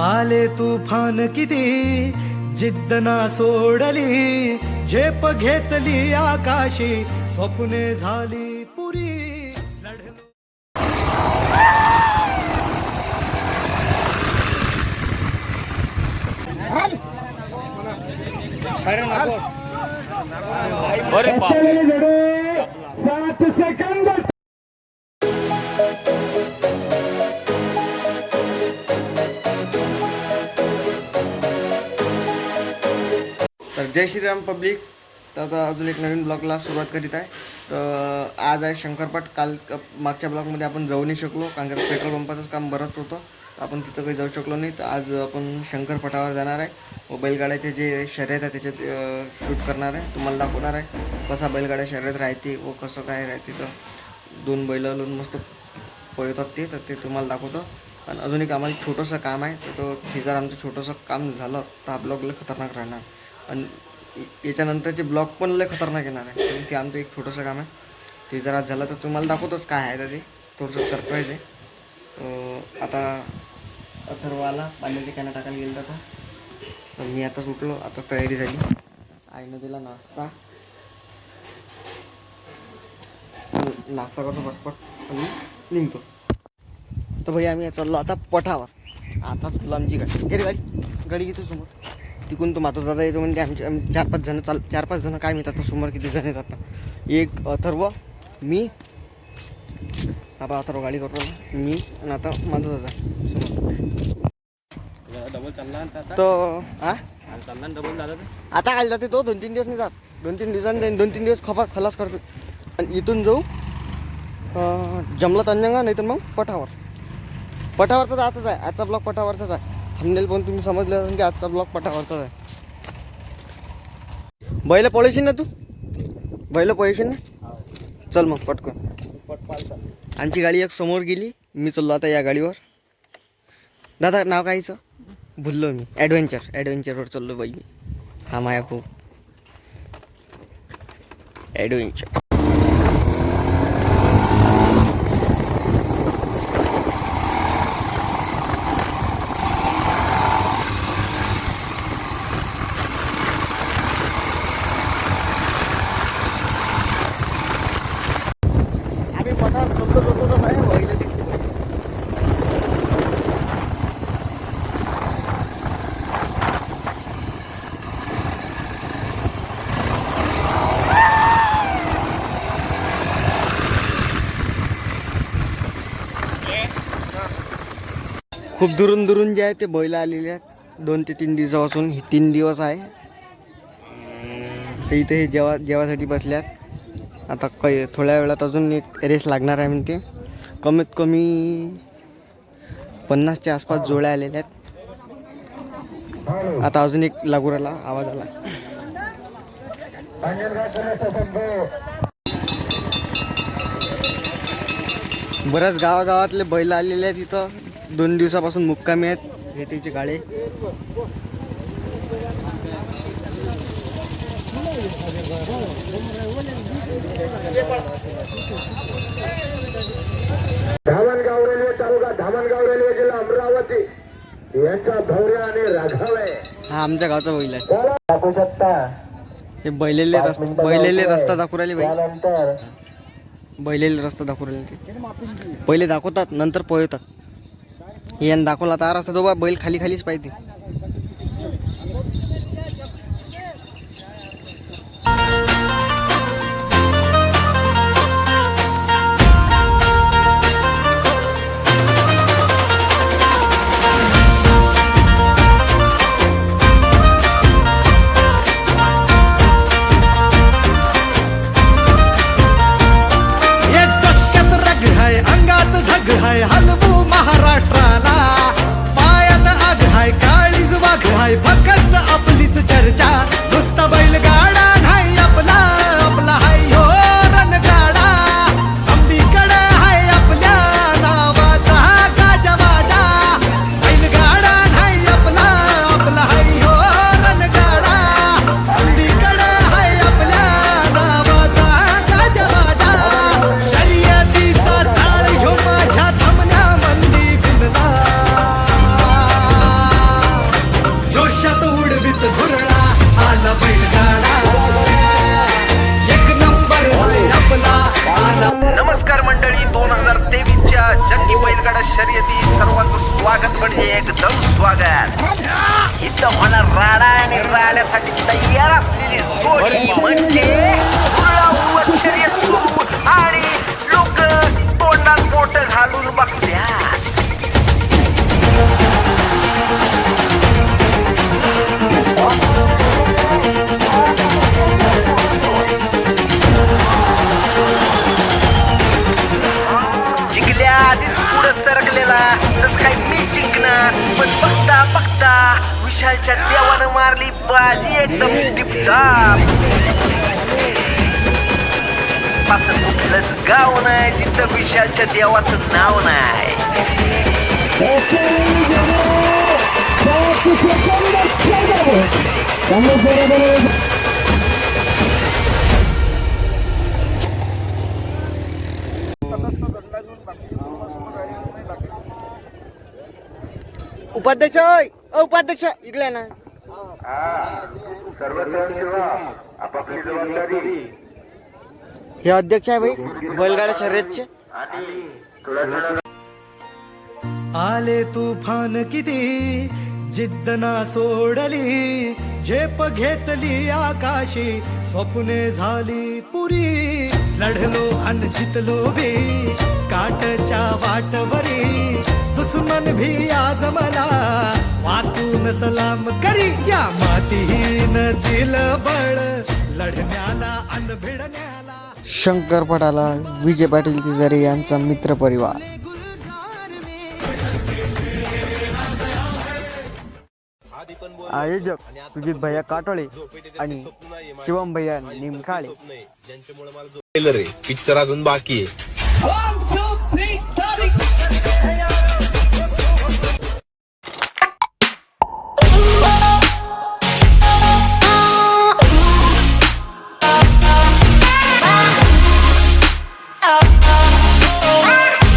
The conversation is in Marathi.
आले तुफान किती? जिद्द ना सोडली झेप घेतली आकाशी स्वप्ने झाली पुरी लढलो. तर जय श्रीराम पब्लिक. तर आता अजून एक नवीन ब्लॉगला सुरुवात करीत आहे. तर आज आहे शंकरपाट. काल क- मागच्या ब्लॉगमध्ये आपण जाऊ नाही शकलो कारण की पेट्रोल पंपाचंच काम बरंच होतं. तर आपण तिथं काही जाऊ शकलो नाही. तर आज आपण शंकरपटावर जाणार आहे. व बैलगाड्याचे जे शर्यत आहे त्याच्यात शूट करणार आहे. तुम्हाला दाखवणार आहे कसा बैलगाड्या शर्यत राहते व कसं काय राहते. तर दोन बैल लावून मस्त पळतात ते. तर ते तुम्हाला दाखवतं. आणि अजून एक आम्हाला छोटंसं काम आहे. तर तो जर आमचं छोटंसं काम झालं. तर हा खतरनाक राहणार. आणि याच्यानंतरचे ब्लॉग पण लय खतरनाक येणार आहे. कारण की आमचं एक छोटंसं काम आहे. ते जर आज झालं तर तुम्हाला दाखवतोच काय आहे तर ते. थोडंसं सरप्राईज आहे. आता अथर्वाला आला पाण्याची टाकायला गेलं होता तर मी आताच उठलो. आता तयारी झाली. आईनं दिला नाश्ता. नाश्ता करतो पटपट. आणि निघतो. तर भाई आम्ही चाललो आता पठावर. आताच तुला आमची गाडी गेली गाडी गाडी घेतो समोर. तिकून तो मातो दादा येतो म्हणजे आमचे आम्ही चार पाच जण चाल चार पाच जण काय मिळतात समोर किती जण येतात एक अथर्व मी आता अथर्व गाडी करतो मी आणि आता माझा दादा समोर डबल चालला तर हा डबल आता काय जाते तो दोन तीन दिवस नाही जात. दोन तीन दिवसांनी जाईन दोन तीन दिवस खपा खलास करतो. आणि इथून जाऊ जमला तंजंगा नाही तर मग पठावर. पठावरचाच आजच आहे. आजचा ब्लॉग पठावरचाच आहे. थांबनेल पण तुम्ही समजले असेल की आजचा ब्लॉग पठावरचाच आहे. बैल पळशील ना तू? बैल पळशील ना? चल मग पटकन. आमची गाडी एक समोर गेली. मी चाललो आता या गाडीवर. दादा नाव कायचं भुललो मी. ॲडव्हेंचर ॲडव्हेंचरवर चाललो बाई मी. हा माया खूप ॲडव्हेंचर आम्ही पठार चाललो होतो तर नाही बैल दिसली बैल. खूप दुरून दुरून जे आहे ते बैल आलेले आहेत. दोन ते तीन दिवसापासून हे तीन दिवस आहे. तर इथे हे जेवा जेवासाठी बसल्यात आता कै थोड्या वेळात अजून एक रेस लागणार आहे म्हणते. कमीत कमी पन्नासच्या आसपास जोड्या आलेल्या आहेत. आता अजून एक लागू राहिला आवाज आला. बऱ्याच गावागावातले बैल आलेले आहेत इथं. दोन दिवसापासून मुक्कामी आहेत. हे त्याचे गाडे धामणगाव रेल्वे तालुका धामणगाव रेल्वे जिल्हा अमरावती. यांचा भौर्य आणि राघव. आहे हा आमच्या गावचा बैल आहे. दाखवू शकता. हे बैलेले रस्ता बैलेले रस्ता दाखवू राहिले बाई त्यानंतर बैलेले रस्ता दाखवू राहिले ते. पहिले दाखवतात नंतर पळवतात. हे दाखवला तर असतो तो बा बैल खाली खालीच पाहिजे असलेली जोडी म्हणजे आणि लोक तोंडात बोट घालून बघत्या. जिंकल्या आधीच पुढे सरकलेला जस काही मी जिंकणार पण बघता बघता विशालच्या देवानं मारली बाजी एकदम टिपटाप. असं कुठलंच गाव नाही जिथं विशालच्या देवाचं नाव नाही. उपाध्यक्ष उपाध्यक्ष इकडे ना. आहे ना आपापली जबाबदारी. हे अध्यक्ष आहे भाई बैलगाड्या शर्यतचे. आले तुफान किती जिद्द ना सोडली झेप घेतली आकाशी स्वप्ने झाली पुरी. लढलो अन जितलो बी काटच्या वाटवरी दुश्मन भी आज मला सलाम करी या मातीहीन दिल बळ. लढण्याला अन भिडण्याला. शंकरपटाला विजय पाटील तिजारे यांचा मित्र परिवार. आयोजक सुजित भैया काटोळे आणि शिवम भैया निमकाळे पिक्चर अजून बाकी आहे.